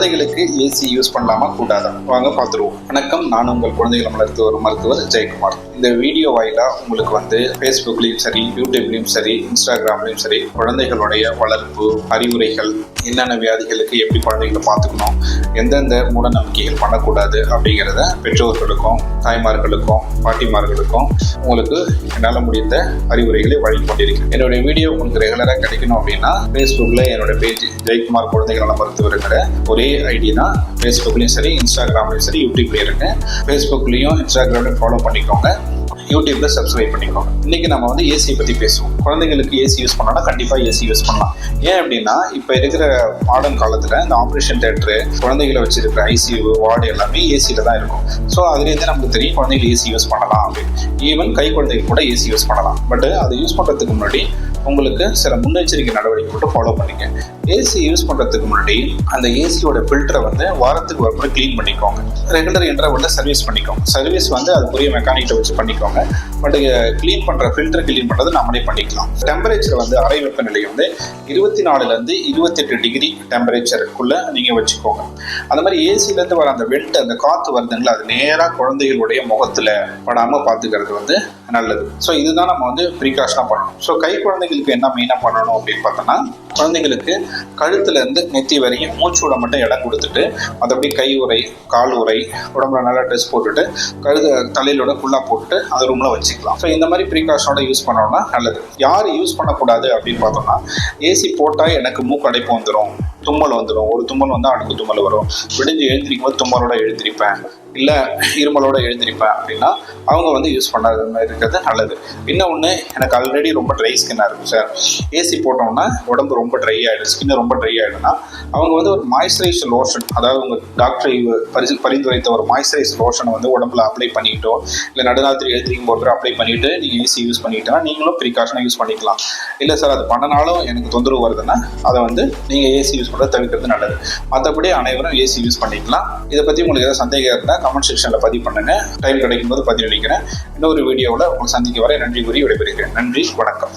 குழந்தைகளுக்கு AC use பண்ணலாமா? கூடாதா? வாங்க பார்த்துருவோம். வணக்கம். நான் உங்கள் குழந்தைகளை வளர்த்து ஒரு மருத்துவர் ஜெயக்குமார். இந்த வீடியோ வாயிலாக உங்களுக்கு வந்து ஃபேஸ்புக்லேயும் சரி யூடியூப்லேயும் சரி இன்ஸ்டாகிராம்லேயும் சரி குழந்தைகளுடைய வளர்ப்பு அறிவுரைகள் என்னென்ன வியாதிகளுக்கு எப்படி குழந்தைகளை பார்த்துக்கணும் எந்தெந்த மூட நம்பிக்கைகள் பண்ணக்கூடாது அப்படிங்கிறத பெற்றோர்களுக்கும் தாய்மார்களுக்கும் பாட்டிமார்களுக்கும் உங்களுக்கு என்னால் முடிந்த அறிவுரைகளை வழங்கி கொண்டிருக்கேன் என்னுடைய வீடியோ உங்களுக்கு ரெகுலராக கிடைக்கணும் அப்படின்னா ஃபேஸ்புக்கில் என்னோட பேஜ் ஜெயக்குமார் குழந்தைகள் நல மருத்துவருங்கிற ஒரே ஐடி தான் ஃபேஸ்புக்லேயும் சரி இன்ஸ்டாகிராம்லேயும் சரி யூடியூப்லேயும் இருக்கு. ஃபேஸ்புக்லேயும் இன்ஸ்டாகிராம்லையும் ஃபாலோ பண்ணிக்கோங்க. யூடியூப்ல சப்ஸ்கிரைப் பண்ணிக்கோங்க. இன்னைக்கு நம்ம வந்து ஏசி பத்தி பேசுவோம். குழந்தைங்களுக்கு ஏசி யூஸ் பண்ணோம்னா கண்டிப்பா ஏசி யூஸ் பண்ணலாம். ஏன் அப்படின்னா இப்ப இருக்கிற மாடர்ன் காலத்துல இந்த ஆப்ரேஷன் தேட்டரு குழந்தைகளை வச்சிருக்கிற ஐசியூ வார்டு எல்லாமே ஏசியில தான் இருக்கும். ஸோ அதுலேருந்து நமக்கு தெரியும் குழந்தைகள் ஏசி யூஸ் பண்ணலாம் அப்படின்னு. ஈவன் கை குழந்தைகள் கூட ஏசி யூஸ் பண்ணலாம். பட் அதை யூஸ் பண்றதுக்கு முன்னாடி உங்களுக்கு சில முன்னெச்சரிக்கை நடவடிக்கை மட்டும் ஃபாலோ பண்ணிக்க ஏசி யூஸ் பண்ணுறதுக்கு முன்னாடி அந்த ஏசியோட ஃபில்டரை வந்து வாரத்துக்கு ஒரு முறை க்ளீன் பண்ணிக்கோங்க ரெகுலர் இன்டர்வலில் சர்வீஸ் பண்ணிக்கோங்க. சர்வீஸ் வந்து அதுக்குரிய மெக்கானிக்கை வச்சு பண்ணிக்கோங்க. பட் க்ளீன் பண்ணுற ஃபில்டர் க்ளீன் பண்ணுறது நம்மளே பண்ணிக்கலாம். டெம்பரேச்சர் வந்து அறை வெப்பநிலை வந்து இருபத்தி நாலுலேருந்து இருபத்தெட்டு டிகிரி டெம்பரேச்சருக்குள்ளே நீங்கள் வச்சுக்கோங்க. அந்த மாதிரி ஏசிலேருந்து வர அந்த வெட் அந்த காற்று வருதுங்களா அது நேராக குழந்தைகளுடைய முகத்தில் படாமல் பார்த்துக்கிறது வந்து நல்லது. ஸோ இதுதான் நம்ம வந்து ப்ரிகாஷனாக பண்ணணும். ஸோ கை குழந்தைகளுக்கு என்ன மெயினாக பண்ணணும் அப்படின்னு பார்த்தோன்னா குழந்தைங்களுக்கு கழுத்துலேருந்து நெத்தி வரைக்கும் மூச்சு விட மட்டும் இடம் கொடுத்துட்டு மற்றபடி கை உரை கால் உரை உடம்புல நல்லா ட்ரெஸ் போட்டுட்டு கழுத தலையிலோட ஃபுல்லாக போட்டுட்டு அது ரூமில் வச்சுக்கலாம். ஸோ இந்த மாதிரி ப்ரீகாஷனோட யூஸ் பண்ணோம்னா நல்லது. யார் யூஸ் பண்ணக்கூடாது அப்படின்னு பார்த்தோம்னா ஏசி போட்டால் எனக்கு மூக்கு அடைப்பு வந்துடும் தும்மல் வந்துடும் ஒரு தும்மல் வந்தால் அடுக்கு தும்மல் வரும். விடிஞ்சு எழுந்திரிக்கும் போது தும்மலோட எழுந்திருப்பேன். இல்லை இருமலோட எழுந்திருப்பேன் அப்படின்னா அவங்க வந்து யூஸ் பண்ணாத மாதிரி இருக்கிறது நல்லது. இன்னொன்று எனக்கு ஆல்ரெடி ரொம்ப ட்ரை ஸ்கின்னாக இருக்கும் சார் ஏசி போட்டோம்னா உடம்பு ரொம்ப ட்ரை ஆகிடும் ஸ்கின்னு ரொம்ப ட்ரை ஆகிடும்னா அவங்க வந்து ஒரு மாய்ஸ்சரைஸ் லோஷன் அதாவது உங்கள் டாக்டர் பரிசு பரிந்துரைத்த ஒரு மாய்ஸ்சரைஸ் லோஷனை வந்து உடம்புல அப்ளை பண்ணிக்கிட்டோ இல்லை நடுநாத்திரி எழுத்திரிக்கும் போது அப்ளை பண்ணிட்டு நீங்கள் ஏசி யூஸ் பண்ணிக்கிட்டோன்னா நீங்களும் ப்ரிகாஷனாக யூஸ் பண்ணிக்கலாம். இல்லை சார் அது பண்ணனாலும் எனக்கு தொந்தரவு வருதுன்னா அதை வந்து நீங்கள் ஏசி யூஸ் பண்ணுறது தவிர்க்கிறது நல்லது. மற்றபடி அனைவரும் ஏசி யூஸ் பண்ணிக்கலாம். இதை பற்றி உங்களுக்கு ஏதாவது சந்தேகம் இருந்தால் கமெண்ட் செக்ஷனில் பதிவு பண்ணுங்க. டைம் கிடைக்கும் போது பதிவு அளிக்கிறேன் இன்னொரு வீடியோவில் உங்களை சந்திக்க வரை நன்றி கூறி விடைபெறுகிறேன். நன்றி வணக்கம்.